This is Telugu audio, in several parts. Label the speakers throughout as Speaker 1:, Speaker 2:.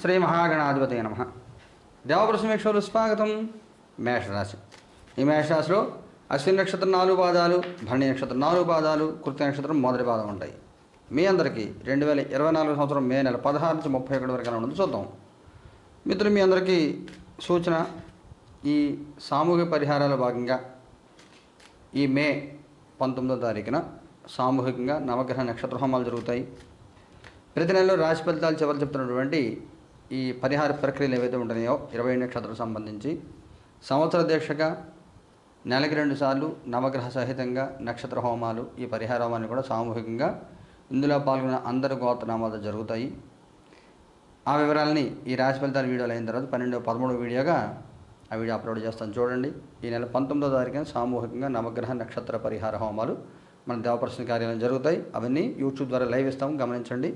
Speaker 1: శ్రీ మహాగణాధిపతి నమ. దేవప్రసమేశ్వరు స్వాగతం మేషరాశి. ఈ మేషరాశిలో అశ్విని నక్షత్రం నాలుగు పాదాలు భరణి నక్షత్రం నాలుగు పాదాలు కృతి నక్షత్రం మొదటి పాదం ఉంటాయి. మీ అందరికీ రెండు వేల ఇరవై నాలుగు సంవత్సరం మే నెల పదహారు నుంచి ముప్పై ఒకటి వరకు ఎలా ఉండదు చూద్దాం. మిత్రులు మీ అందరికీ సూచన ఈ సామూహిక పరిహారాల భాగంగా ఈ మే పంతొమ్మిదో తారీఖున సామూహికంగా నవగ్రహ నక్షత్ర హోమాలు జరుగుతాయి. ప్రతి నెలలో రాశి ఫలితాలు చివరి చెప్తున్నటువంటి ఈ పరిహార ప్రక్రియలు ఏవైతే ఉంటున్నాయో ఇరవై నక్షత్రం సంబంధించి సంవత్సర దీక్షగా నెలకి రెండుసార్లు నవగ్రహ సహితంగా నక్షత్ర హోమాలు ఈ పరిహార హోమాన్ని కూడా సామూహికంగా ఇందులో పాల్గొన్న అందరి గోత్రనామాలు జరుగుతాయి. ఆ వివరాలని ఈ రాశి ఫలితాల వీడియోలు అయిన తర్వాత పన్నెండు పదమూడు వీడియోగా ఆ వీడియో అప్లోడ్ చేస్తాను. చూడండి ఈ నెల పంతొమ్మిదో తారీఖున సామూహికంగా నవగ్రహ నక్షత్ర పరిహార హోమాలు మన దేవప్రశ్న కార్యాలయం జరుగుతాయి. అవన్నీ యూట్యూబ్ ద్వారా లైవ్ ఇస్తాము. గమనించండి.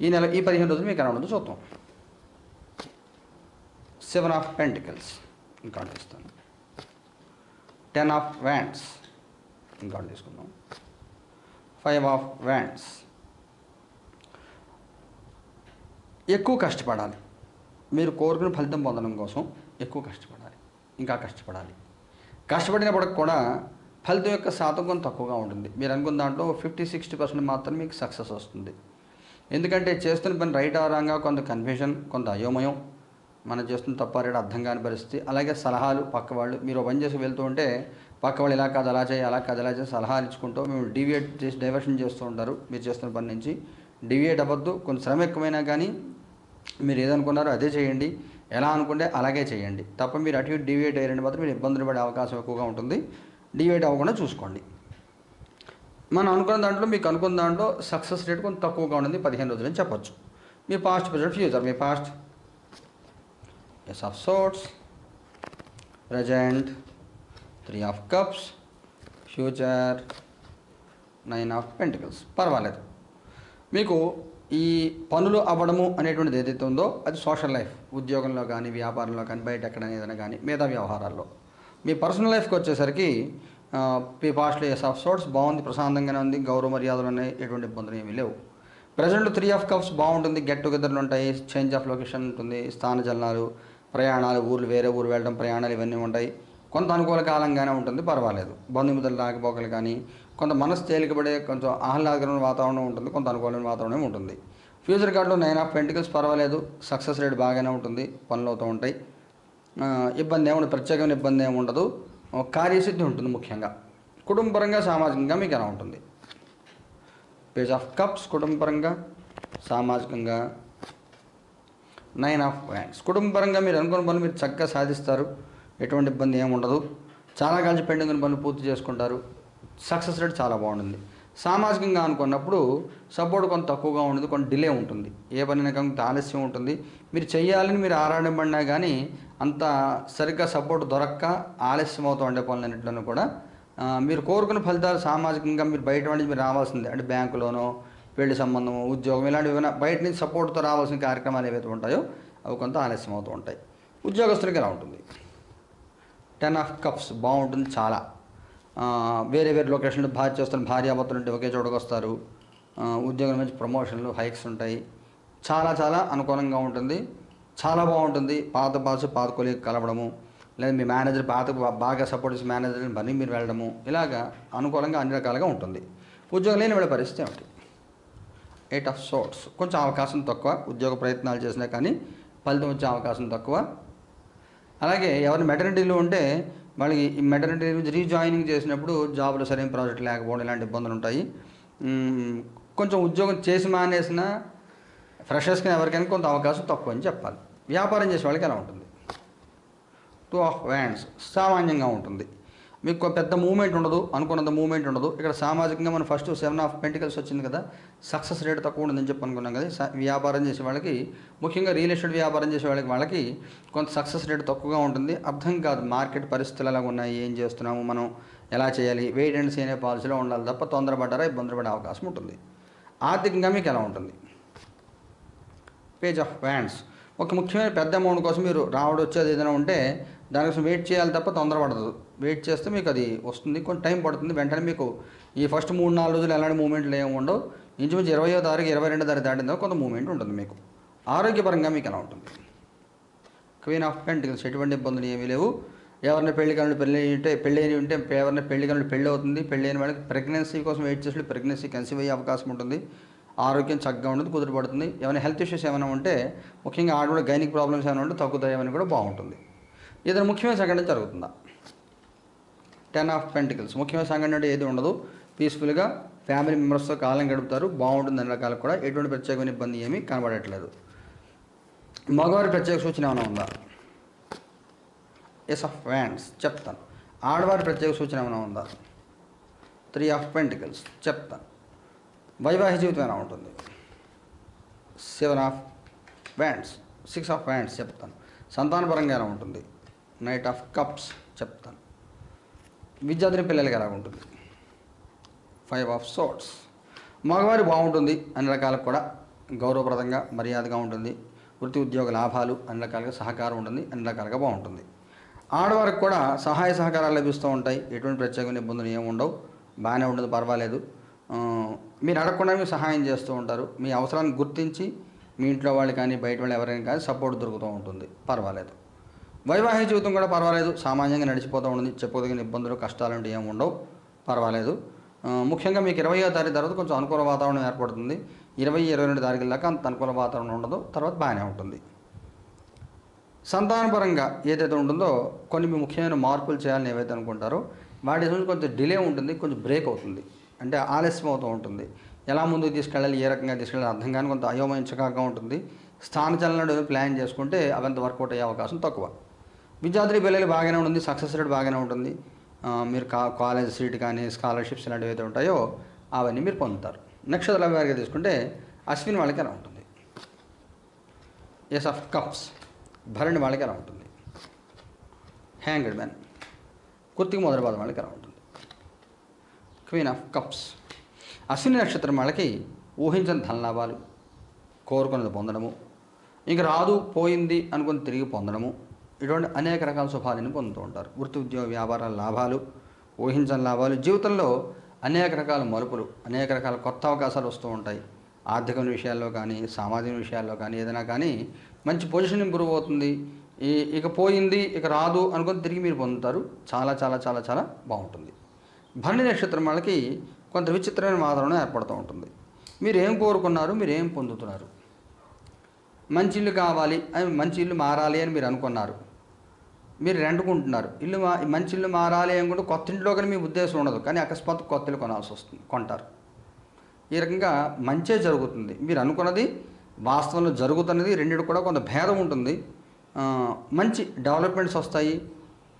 Speaker 1: ఈ నెల ఈ పదిహేను రోజులు మీకు కనబడదు చూద్దాం. సెవెన్ ఆఫ్ పెంటికల్స్ ఇంకా ఇస్తాను టెన్ ఆఫ్ వ్యాండ్స్ ఇంకా తీసుకుందాం ఫైవ్ ఆఫ్ వ్యాండ్స్ ఎక్కువ కష్టపడాలి. మీరు కోరుకున్న ఫలితం పొందడం కోసం ఎక్కువ కష్టపడాలి. ఇంకా కష్టపడాలి. కష్టపడినప్పుడు కూడా ఫలితం యొక్క శాతం కొంత తక్కువగా ఉంటుంది. మీరు అనుకున్న దాంట్లో ఫిఫ్టీ సిక్స్టీ పర్సెంట్ మాత్రం మీకు సక్సెస్ వస్తుంది. ఎందుకంటే చేస్తున్న పని రైట్ ఆరంగా కొంత కన్ఫ్యూజన్ కొంత అయోమయం మనం చేస్తున్న తప్ప రేటు అర్థం కాని పరిస్థితి. అలాగే సలహాలు పక్క వాళ్ళు. మీరు పని చేసి వెళ్తూ ఉంటే పక్క వాళ్ళు ఇలా కాదు అలా చేయి అలా కాదు అలా చేసి సలహాలు ఇచ్చుకుంటూ మేము డివియేట్ చేసి డైవర్షన్ చేస్తూ ఉంటారు మీరు చేస్తున్న పని నుంచి. డివియేట్ అవ్వద్దు. కొంత శ్రమ ఎక్కువైనా కానీ మీరు ఏదనుకున్నారో అదే చేయండి. ఎలా అనుకుంటే అలాగే చేయండి. తప్ప మీరు అటు ఇటు డివియేట్ అయ్యారంటే మాత్రం మీరు ఇబ్బందులు పడే అవకాశం ఎక్కువగా ఉంటుంది. డివియేట్ అవ్వకుండా చూసుకోండి. మనం అనుకున్న దాంట్లో మీకు అనుకున్న దాంట్లో సక్సెస్ రేట్ కొంచెం తక్కువగా ఉంటుంది. పదిహేను రోజులని చెప్పొచ్చు. మీ past present future. Me past ace of swords present three of cups future nine of pentacles పర్వాలేదు. మీకు ఈ పనులు అవ్వడము అనేటువంటిది ఏదైతే ఉందో అది సోషల్ లైఫ్ ఉద్యోగంలో కానీ వ్యాపారంలో కానీ బయట ఎక్కడ ఏదైనా కానీ మిగతా వ్యవహారాల్లో. మీ పర్సనల్ లైఫ్కి వచ్చేసరికి ఆ, మీ పాస్ట్లో ఎస్ ఆఫ్ సోర్ట్స్ బాగుంది ప్రశాంతంగానే ఉంది గౌరవ మర్యాదలు ఉన్నాయి ఎటువంటి ఇబ్బందులు ఏమీ లేవు. ప్రజెంట్ త్రీ ఆఫ్ కప్స్ బాగుంటుంది గెట్ టుగెదర్లు ఉంటాయి చేంజ్ ఆఫ్ లొకేషన్ ఉంటుంది స్థాన జలనాలు ప్రయాణాలు ఊర్లు వేరే ఊరు వెళ్ళడం ప్రయాణాలు ఇవన్నీ ఉంటాయి. కొంత అనుకూల కాలంగానే ఉంటుంది పర్వాలేదు. బంధుమిత్రులు రాకపోకలు కానీ కొంత మనసు తేలికపడే కొంచెం ఆహ్లాదకరమైన వాతావరణం ఉంటుంది కొంత అనుకూలమైన వాతావరణం ఉంటుంది. ఫ్యూచర్ కార్డులో నైన్ ఆఫ్ పెంటికల్స్ పర్వాలేదు సక్సెస్ రేట్ బాగానే ఉంటుంది పనులు అవుతూ ఉంటాయి. ఇబ్బంది ఏమి ప్రత్యేకమైన ఇబ్బంది ఏమి ఉండదు కార్యసిద్ధి ఉంటుంది ముఖ్యంగా. కుటుంబపరంగా సామాజికంగా మీకు ఎలా ఉంటుంది? పేజ్ ఆఫ్ కప్స్ కుటుంబపరంగా సామాజికంగా నైన్ ఆఫ్ కుటుంబ కుటుంబపరంగా మీరు అనుకున్న పనులు మీరు చక్కగా సాధిస్తారు. ఎటువంటి ఇబ్బంది ఏముండదు చాలా కలిసి పెండింగ్ పనులు పూర్తి చేసుకుంటారు. సక్సెస్ రేట్ చాలా బాగుంటుంది. సామాజికంగా అనుకున్నప్పుడు సపోర్ట్ కొంత తక్కువగా ఉంటుంది కొంత డిలే ఉంటుంది. ఏ పని కొంత ఆలస్యం ఉంటుంది. మీరు చేయాలని మీరు ఆరాడబడినా కానీ అంత సరిగ్గా సపోర్ట్ దొరక్క ఆలస్యం అవుతూ ఉండే పనులన్నింటిలోనూ కూడా మీరు కోరుకున్న ఫలితాలు సామాజికంగా మీరు బయట నుంచి మీరు రావాల్సిందే. అంటే బ్యాంకులోనో పెళ్ళి సంబంధం ఉద్యోగం ఇలాంటివి ఏమైనా బయట నుంచి సపోర్ట్తో రావాల్సిన కార్యక్రమాలు ఏవైతే ఉంటాయో అవి కొంత ఆలస్యం అవుతూ ఉంటాయి. ఉద్యోగస్తులకి ఎలా ఉంటుంది? టెన్ ఆఫ్ కప్స్ బాగుంటుంది చాలా. వేరే వేరే లొకేషన్లు భార్య చేస్తున్న భార్యాభర్తలు ఉంటే ఒకే చోటుకు వస్తారు. ఉద్యోగం నుంచి ప్రమోషన్లు హైక్స్ ఉంటాయి. చాలా చాలా అనుకూలంగా ఉంటుంది. చాలా బాగుంటుంది. పాత బాసు పాత కొలికి కలవడము లేదా మీ మేనేజర్ పాత బాగా సపోర్ట్ చేసి మేనేజర్ని బని మీరు వెళ్ళడము ఇలాగా అనుకూలంగా అన్ని రకాలుగా ఉంటుంది. ఉద్యోగం లేని వాళ్ళ పరిస్థితి ఏమిటి? ఎయిట్ ఆఫ్ సోర్ట్స్ కొంచెం అవకాశం తక్కువ ఉద్యోగ ప్రయత్నాలు చేసినా కానీ ఫలితం వచ్చే అవకాశం తక్కువ. అలాగే ఎవరి మెటర్నిటీలో ఉంటే వాళ్ళకి ఈ మెటర్నిటీ నుంచి రీజాయినింగ్ చేసినప్పుడు జాబ్లో సరైన ప్రాజెక్ట్ లేకపోవడం ఇలాంటి ఇబ్బందులు ఉంటాయి. కొంచెం ఉద్యోగం చేసి మానేసిన ఫ్రెషర్స్కి ఎవరికైనా కొంత అవకాశం తక్కువ అని చెప్పాలి. వ్యాపారం చేసే వాళ్ళకి ఎలా ఉంటుంది? టూ ఆఫ్ వ్యాండ్స్ సామాన్యంగా ఉంటుంది. మీకు పెద్ద మూమెంట్ ఉండదు అనుకున్నంత మూమెంట్ ఉండదు. ఇక్కడ సామాజికంగా మనం ఫస్ట్ సెవెన్ ఆఫ్ పెంటికల్స్ వచ్చింది కదా సక్సెస్ రేట్ తక్కువ ఉంటుందని చెప్పి అనుకున్నాం కదా వ్యాపారం చేసే వాళ్ళకి ముఖ్యంగా రియల్ ఎస్టేట్ వ్యాపారం చేసే వాళ్ళకి వాళ్ళకి కొంత సక్సెస్ రేట్ తక్కువగా ఉంటుంది. అర్థం కాదు మార్కెట్ పరిస్థితులు ఎలా ఉన్నాయి ఏం చేస్తున్నాము మనం ఎలా చేయాలి వెయిట్ అండ్ సీనే పాలసీలో ఉండాలి తప్ప తొందరపడ్డారా ఇబ్బందులు పడే అవకాశం ఉంటుంది. ఆర్థికంగా మీకు ఎలా ఉంటుంది? పేజ్ ఆఫ్ వ్యాండ్స్ ఒక ముఖ్యమైన పెద్ద అమౌంట్ కోసం మీరు రావడం వచ్చేది ఏదైనా ఉంటే దానికోసం వెయిట్ చేయాలి తప్ప తొందరపడదు వెయిట్ చేస్తే మీకు అది వస్తుంది. కొంచెం టైం పడుతుంది. వెంటనే మీకు ఈ ఫస్ట్ మూడు నాలుగు రోజులు ఎలాంటి మూమెంట్లు ఏమి ఉండవు. ఇంచుమించు ఇరవయో తారీఖు ఇరవై రెండో తారీఖు దాటిన తర్వాత కొంత మూమెంట్ ఉంటుంది మీకు. ఆరోగ్యపరంగా మీకు ఎలా ఉంటుంది? క్వీన్ ఆఫ్ పెంటికల్స్ ఎటువంటి ఇబ్బందులు ఏమీ లేవు. ఎవరిని పెళ్ళి కనులు పెళ్ళి ఉంటే పెళ్ళి అయిన ఉంటే ఎవరిని పెళ్ళి కనులు పెళ్ళి అవుతుంది. పెళ్ళి అయిన వాళ్ళకి ప్రెగ్నెన్సీ కోసం వెయిట్ చేసి ప్రెగ్నెన్సీ కన్సీవ్ అయ్యే అవకాశం ఉంటుంది. ఆరోగ్యం చక్కగా ఉంటుంది కుదురుపడుతుంది ఏమైనా హెల్త్ ఇష్యూస్ ఏమైనా ఉంటే ముఖ్యంగా ఆడవాళ్ళ గైనిక్ ప్రాబ్లమ్స్ ఏమైనా ఉంటే తగ్గుతాయని కూడా బాగుంటుంది. ఏదైనా ముఖ్యమైన సంఘటన జరుగుతుందా? టెన్ ఆఫ్ పెంటికల్స్ ముఖ్యమైన సంఘటన అంటే ఏది ఉండదు. పీస్ఫుల్గా ఫ్యామిలీ మెంబర్స్తో కాలం గడుపుతారు. బాగుంటుంది అన్ని రకాలు కూడా ఎటువంటి ప్రత్యేకమైన ఇబ్బంది ఏమీ కనబడట్లేదు. మగవారి ప్రత్యేక సూచన ఏమైనా ఉందా? ఎస్ ఆఫ్ వ్యాండ్స్ చెప్తాను. ఆడవారి ప్రత్యేక సూచన ఏమైనా ఉందా? త్రీ ఆఫ్ పెంటికల్స్ చెప్తాను. వైవాహిక జీవితం ఎలా ఉంటుంది? Seven of wands six of wands చెప్తాను. సంతానపరంగా ఎలా ఉంటుంది? నైట్ ఆఫ్ కప్స్ చెప్తాను. విద్యార్థిని పిల్లలకి ఎలా ఉంటుంది? ఫైవ్ ఆఫ్ సోట్స్ మగవారి బాగుంటుంది అన్ని రకాలకు కూడా గౌరవప్రదంగా మర్యాదగా ఉంటుంది. వృత్తి ఉద్యోగ లాభాలు అన్ని రకాలుగా సహకారం ఉంటుంది అన్ని రకాలుగా బాగుంటుంది. ఆడవారికి కూడా సహాయ సహకారాలు లభిస్తూ ఉంటాయి. ఎటువంటి ప్రత్యేకమైన ఇబ్బందులు ఏమి ఉండవు. బాగానే ఉండదు పర్వాలేదు. మీరు అడగకుండా మీరు సహాయం చేస్తూ ఉంటారు. మీ అవసరాన్ని గుర్తించి మీ ఇంట్లో వాళ్ళు కానీ బయట వాళ్ళు ఎవరైనా కానీ సపోర్ట్ దొరుకుతూ ఉంటుంది. పర్వాలేదు. వైవాహిక జీవితం కూడా పర్వాలేదు. సామాన్యంగా నడిచిపోతూ ఉంటుంది చెప్పుకోదగిన ఇబ్బందులు కష్టాలు అంటే ఏమి ఉండవు. పర్వాలేదు. ముఖ్యంగా మీకు ఇరవయో తారీఖు తర్వాత కొంచెం అనుకూల వాతావరణం ఏర్పడుతుంది. ఇరవై ఇరవై రెండు తారీఖుల దాకా అంత అనుకూల వాతావరణం ఉండదు. తర్వాత బాగానే ఉంటుంది. సంతానపరంగా ఏదైతే ఉంటుందో కొన్ని మీ ముఖ్యమైన మార్పులు చేయాలని ఏవైతే అనుకుంటారో వాటి నుంచి కొంచెం డిలే ఉంటుంది కొంచెం బ్రేక్ అవుతుంది. అంటే ఆలస్యం అవుతూ ఉంటుంది. ఎలా ముందుకు తీసుకెళ్ళాలి ఏ రకంగా తీసుకెళ్ళాలి అర్థం కానీ కొంత అయోమయం ఉంటుంది. స్థానచలన ప్లాన్ చేసుకుంటే అవంత వర్కౌట్ అయ్యే అవకాశం తక్కువ. విద్యార్థి పిల్లలు బాగానే ఉంటుంది సక్సెస్ రేట్ బాగానే ఉంటుంది. మీరు కా కాలేజ్ సీట్ కానీ స్కాలర్షిప్స్ ఇలాంటివి అయితే ఉంటాయో అవన్నీ మీరు పొందుతారు. నక్షత్రాల వారిగా తీసుకుంటే అశ్విన్ వాళ్ళకి ఎలా ఉంటుంది? ఎస్ ఆఫ్ కప్స్ భరణి వాళ్ళకి ఎలా ఉంటుంది? హ్యాంగ్డ్ మ్యాన్ కుర్తికి మొదటి పాదం వాళ్ళకి ఎలా ఉంటుంది? క్వీన్ ఆఫ్ కప్స్ అశ్విని నక్షత్రం వాళ్ళకి ఊహించని ధనలాభాలు కోరుకున్నది పొందడము ఇంక రాదు పోయింది అనుకుని తిరిగి పొందడము ఇటువంటి అనేక రకాల శుభాలను పొందుతూ ఉంటారు. వృత్తి ఉద్యోగ వ్యాపారాల లాభాలు ఊహించని లాభాలు జీవితంలో అనేక రకాల మలుపులు అనేక రకాల కొత్త అవకాశాలు వస్తూ ఉంటాయి. ఆర్థిక విషయాల్లో కానీ సామాజిక విషయాల్లో కానీ ఏదైనా కానీ మంచి పొజిషన్ ఇంప్రూవ్ అవుతుంది. ఈ ఇక పోయింది ఇక రాదు అనుకుని తిరిగి మీరు పొందుతారు. చాలా చాలా చాలా చాలా బాగుంటుంది. భరణి నక్షత్రం వాళ్ళకి కొంత విచిత్రమైన వాతావరణం ఏర్పడుతూ ఉంటుంది. మీరు ఏం కోరుకున్నారు మీరు ఏం పొందుతున్నారు? మంచి ఇల్లు కావాలి మంచి ఇల్లు మారాలి అని మీరు అనుకున్నారు. మీరు రెండుకుంటున్నారు ఇల్లు మా మంచి ఇల్లు మారాలి అనుకుంటే కొత్త ఇంట్లో కానీ మీ ఉద్దేశం ఉండదు. కానీ అకస్మాత్తు కొత్త ఇల్లు కొనాల్సి వస్తుంది కొంటారు. ఈ రకంగా మంచే జరుగుతుంది. మీరు అనుకున్నది వాస్తవంలో జరుగుతున్నది రెండింటి కూడా కొంత భేదం ఉంటుంది. మంచి డెవలప్మెంట్స్ వస్తాయి.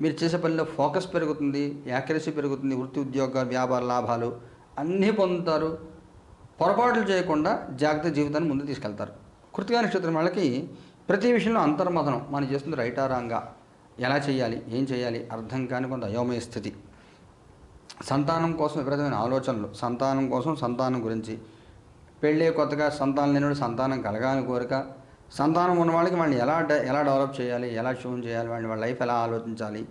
Speaker 1: మీరు చేసే పనిలో ఫోకస్ పెరుగుతుంది యాక్యురసీ పెరుగుతుంది వృత్తి ఉద్యోగ వ్యాపార లాభాలు అన్నీ పొందుతారు. పొరపాట్లు చేయకుండా జాగ్రత్త జీవితాన్ని ముందు తీసుకెళ్తారు. కృతిగా నక్షత్రం వాళ్ళకి ప్రతి విషయంలో అంతర్మథనం. మనం చేస్తుంది రైటారాంగా ఎలా చేయాలి? ఏం చేయాలి? అర్థం కాని కొంత అయోమయ స్థితి. సంతానం కోసం విపరీతమైన ఆలోచనలు. సంతానం కోసం సంతానం గురించి. పెళ్ళే కొత్తగా సంతానం లేనివాడు సంతానం కలగాలని కోరిక. సంతానం ఉన్న వాళ్ళకి వాళ్ళని ఎలా డె- ఎలా డెవలప్ చేయాలి? ఎలా షూన్ చేయాలి? వాళ్ళని వాళ్ళ లైఫ్ ఎలా ఆలోచించాలి?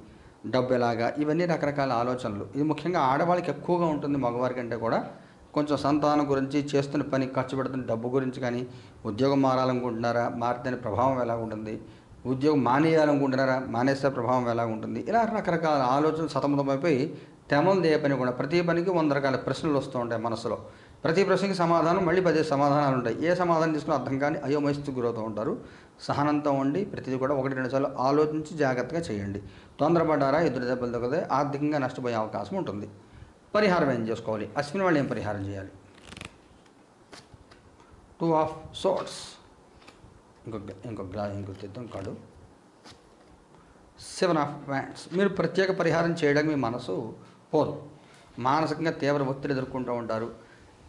Speaker 1: డబ్బు ఎలాగా? ఇవన్నీ రకరకాల ఆలోచనలు. ఇది ముఖ్యంగా ఆడవాళ్ళకి ఎక్కువగా ఉంటుంది మగవారి కంటే కూడా. కొంచెం సంతానం గురించి చేస్తున్న పని ఖర్చు పెడుతున్న డబ్బు గురించి కానీ ఉద్యోగం మారాలనుకుంటున్నారా? మారితే ప్రభావం ఎలా ఉంటుంది? ఉద్యోగం మానేయాలనుకుంటున్నారా? మానేస్తే ప్రభావం ఎలా ఉంటుంది? ఇలా రకరకాల ఆలోచనలు సతమతమైపోయి తెమలు దే పని కూడా ప్రతి పనికి వంద రకాల ప్రశ్నలు వస్తూ ఉంటాయి మనసులో. ప్రతి ప్రశ్నకి సమాధానం మళ్ళీ పదే సమాధానాలు ఉంటాయి. ఏ సమాధానం తీసుకుని అర్థం కానీ అయోమయస్తు గురవుతూ ఉంటారు. సహనంతో ఉండి ప్రతిదీ కూడా ఒకటి రెండు సార్లు ఆలోచించి జాగ్రత్తగా చేయండి. తొందరపడ్డారా? ఎదురు దెబ్బలు తగ్గితే ఆర్థికంగా నష్టపోయే అవకాశం ఉంటుంది. పరిహారం ఏం చేసుకోవాలి? అశ్విని వాళ్ళు ఏం పరిహారం చేయాలి? టూ ఆఫ్ సోట్స్ ఇంకొక ఇంకొక గ్లా ఇంకొక తీద్దాం కాడు సెవెన్ ఆఫ్ వ్యాండ్స్ మీరు ప్రత్యేక పరిహారం చేయడానికి మీ మనసు పోదు. మానసికంగా తీవ్ర ఒత్తిడి ఎదుర్కొంటూ ఉంటారు.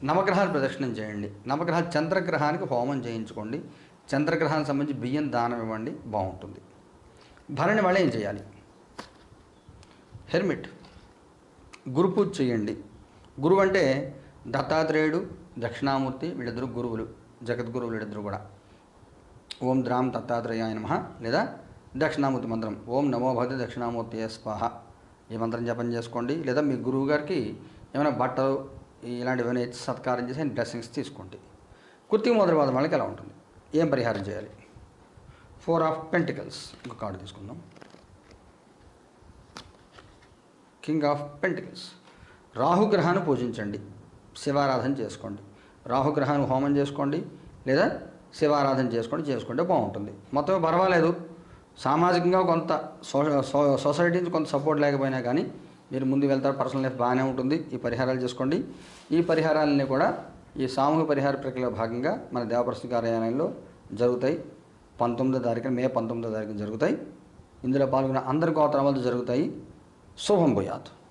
Speaker 1: నవగ్రహాలు ప్రదక్షిణం చేయండి. నవగ్రహ చంద్రగ్రహానికి హోమం చేయించుకోండి. చంద్రగ్రహానికి సంబంధించి బియ్యం దానం ఇవ్వండి. బాగుంటుంది. భరణి వాళ్ళు ఏం చేయాలి? హెర్మిట్. గురు పూజ చేయండి. గురువు అంటే దత్తాత్రేయుడు దక్షిణామూర్తి వీళ్ళిద్దరు గురువులు. జగద్గురువులు వీళ్ళిద్దరు కూడా. ఓం ద్రాం దత్తాత్రేయాయ నమ లేదా దక్షిణామూర్తి మంత్రం. ఓం నమో భగవతి దక్షిణామూర్తి స్వాహ. ఈ మంత్రం జపం చేసుకోండి. లేదా మీ గురువు గారికి ఏమైనా బట్టలు ఇలాంటివన్నీ సత్కారం చేసి డ్రెస్సింగ్స్ తీసుకోండి. కృతిక మొదటి వాళ్ళకి ఎలా ఉంటుంది? ఏం పరిహారం చేయాలి? Four of pentacles. ఇంకొక కార్డు తీసుకుందాం. King of pentacles. రాహుగ్రహాన్ని పూజించండి. శివారాధన చేసుకోండి. రాహుగ్రహాన్ని హోమం చేసుకోండి. లేదా శివారాధన చేసుకుని చేసుకుంటే బాగుంటుంది. మొత్తం పర్వాలేదు. సామాజికంగా కొంత సో సొసైటీ నుంచి కొంత సపోర్ట్ లేకపోయినా కానీ మీరు ముందు వెళ్తారు. పర్సనల్ లైఫ్ బాగానే ఉంటుంది. ఈ పరిహారాలు చేసుకోండి. ఈ పరిహారాలన్నీ కూడా ఈ సామూహిక పరిహార ప్రక్రియలో భాగంగా మన దేవప్రశ్న కార్యాలయంలో జరుగుతాయి. పంతొమ్మిదో తారీఖున మే పంతొమ్మిదో తారీఖున జరుగుతాయి. ఇందులో పాల్గొన్న అందరి గోత్రాలు జరుగుతాయి. శుభం భూయాత్.